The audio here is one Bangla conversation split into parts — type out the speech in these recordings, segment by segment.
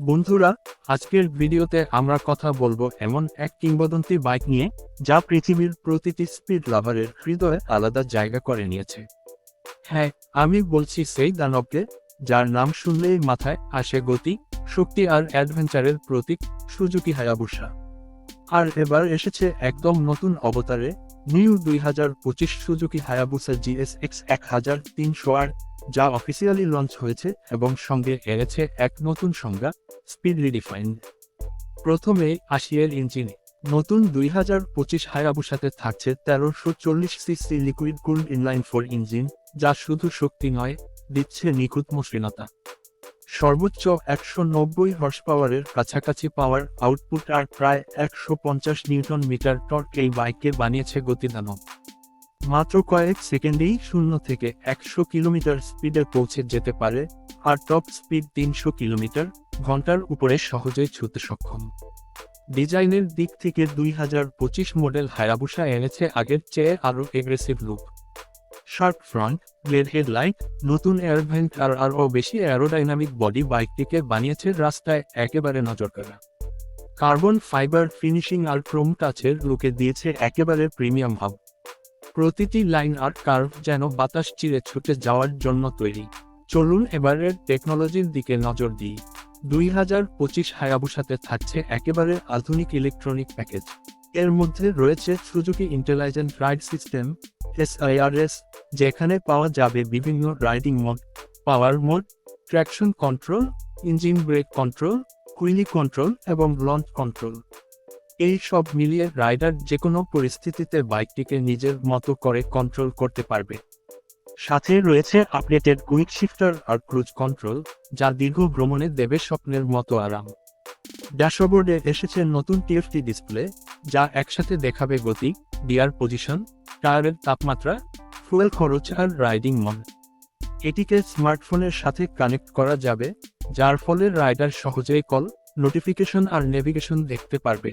বন্ধুরা, আজকের ভিডিওতে আমরা কথা বলব এমন এক কিংবদন্তি বাইক নিয়ে, যা পৃথিবীর প্রতিটি স্পিড লাভারের হৃদয়ে আলাদা জায়গা করে নিয়েছে। হ্যাঁ আমি বলছি সেই দানবকে, যার নাম শুনলেই মাথায় আসে গতি, শক্তি আর অ্যাডভেঞ্চারের প্রতীক, সুজুকি হায়াবুসা আর এবার এসেছে একদম নতুন অবতারে, নিউ দুই হাজার পঁচিশ সুজুকি হায়াবুসা জিএস এক্স এক হাজার তিনশো আর যা অফিসিয়ালি লঞ্চ হয়েছে এবং সঙ্গে এনেছে এক নতুন সংজ্ঞা স্পিড রিডিফাইন্ড প্রথমে আসি এর ইঞ্জিনে, নতুন দুই হাজার পঁচিশ হায়াবুসাতে থাকছে তেরোশো চল্লিশ CC liquid cooled inline four engine যা শুধু শক্তি নয়, দিচ্ছে নিখুঁত মসৃণতা। সর্বোচ্চ একশো নব্বই হর্স পাওয়ারের কাছাকাছি পাওয়ার আউটপুট আর প্রায় একশো পঞ্চাশ নিউটন মিটার টর্ক এই বাইককে বানিয়েছে গতিদানব মাত্র কয়েক সেকেন্ডেই শূন্য থেকে একশো কিলোমিটার স্পিডে পৌঁছে যেতে পারে আর টপ স্পিড তিনশো কিলোমিটার ঘণ্টার উপরে সহজেই ছুতে সক্ষম। ডিজাইনের দিক থেকে দুই হাজার পঁচিশ মডেল হায়াবুসা এনেছে আগের চেয়ে আরও aggressive look sharp front glade headlight নতুন এয়ারভেন্ট আর আরও বেশি অ্যারোডাইনামিক বডি বাইকটিকে বানিয়েছে রাস্তায় একেবারে নজরকাড়া কার্বন ফাইবার ফিনিশিং আর ক্রোম টাচের লুকে দিয়েছে একেবারে প্রিমিয়াম ভাব প্রতিটি লাইন আর কার্ভ যেন বাতাস চিরে ছুটে যাওয়ার জন্য তৈরি। চলুন এবারের টেকনোলজির দিকে নজর দিই। দুই হাজার পঁচিশ হায়াবুসাতে থাকছে একেবারে আধুনিক ইলেকট্রনিক প্যাকেজ। এর মধ্যে রয়েছে Suzuki intelligent ride system SIRS যেখানে পাওয়া যাবে বিভিন্ন riding mode, power mode, traction control, engine brake control, wheelie control এবং লঞ্চ কন্ট্রোল। এই সব মিলিয়ে রাইডার যে কোনো পরিস্থিতিতে বাইকটিকে নিজের মতো করে কন্ট্রোল করতে পারবে। সাথে রয়েছে আপডেটেড কুইক শিফটার আর ক্রুজ কন্ট্রোল যা দীর্ঘ ভ্রমণে দেবে স্বপ্নের মতো আরাম। ড্যাশবোর্ডে এসেছে নতুন টিএফটি ডিসপ্লে যা একসাথে দেখাবে গতি ডিয়ার পজিশন টায়ারের তাপমাত্রা ফুয়েল খরচ আর রাইডিং মন এটিকে স্মার্টফোনের সাথে কানেক্ট করা যাবে, যার ফলে রাইডার সহজেই কল নোটিফিকেশন আর নেভিগেশন দেখতে পারবে।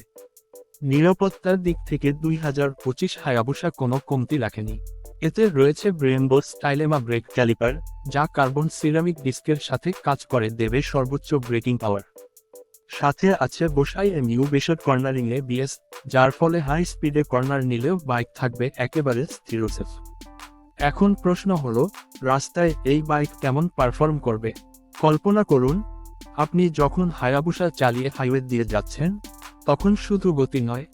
নিরাপত্তার দিক থেকে দুই হাজার পঁচিশ হায়াবুসা কোনো কমতি রাখেনি। এতে রয়েছে ব্রেনবো স্টাইলেমা ব্রেক ক্যালিপার, যা কার্বন সিরামিক ডিস্কের সাথে কাজ করে, দেবে সর্বোচ্চ ব্রেকিং পাওয়ার। সাথে আছে Bosch IMU based cornering A BS, যার ফলে হাই স্পিডে কর্নার নিলেও বাইক থাকবে একেবারে স্থিরসেফ। এখন প্রশ্ন হলো, রাস্তায় এই বাইক কেমন পারফর্ম করবে? কল্পনা করুন, আপনি যখন হায়াবুসা চালিয়ে হাইওয়ে দিয়ে যাচ্ছেন তখন শুধু গতি নয়,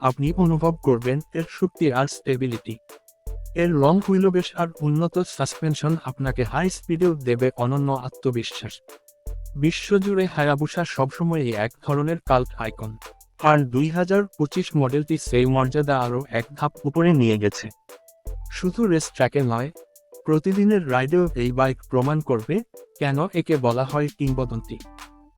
আপনি অনুভব করবেন এর শক্তি আর স্টেবিলিটি এর লং হুইলোবেশ আর উন্নত সাসপেনশন আপনাকে হাই স্পিডেও দেবে অনন্য আত্মবিশ্বাস। বিশ্বজুড়ে হায়াবুসা সবসময়ই এক ধরনের কাল্ট আইকন আর দুই হাজার পঁচিশ মডেলটি সেই মর্যাদা আরও এক ধাপ উপরে নিয়ে গেছে। শুধু রেস ট্র্যাকে নয়, প্রতিদিনের রাইডেও এই বাইক প্রমাণ করবে কেন একে বলা হয় কিংবদন্তি।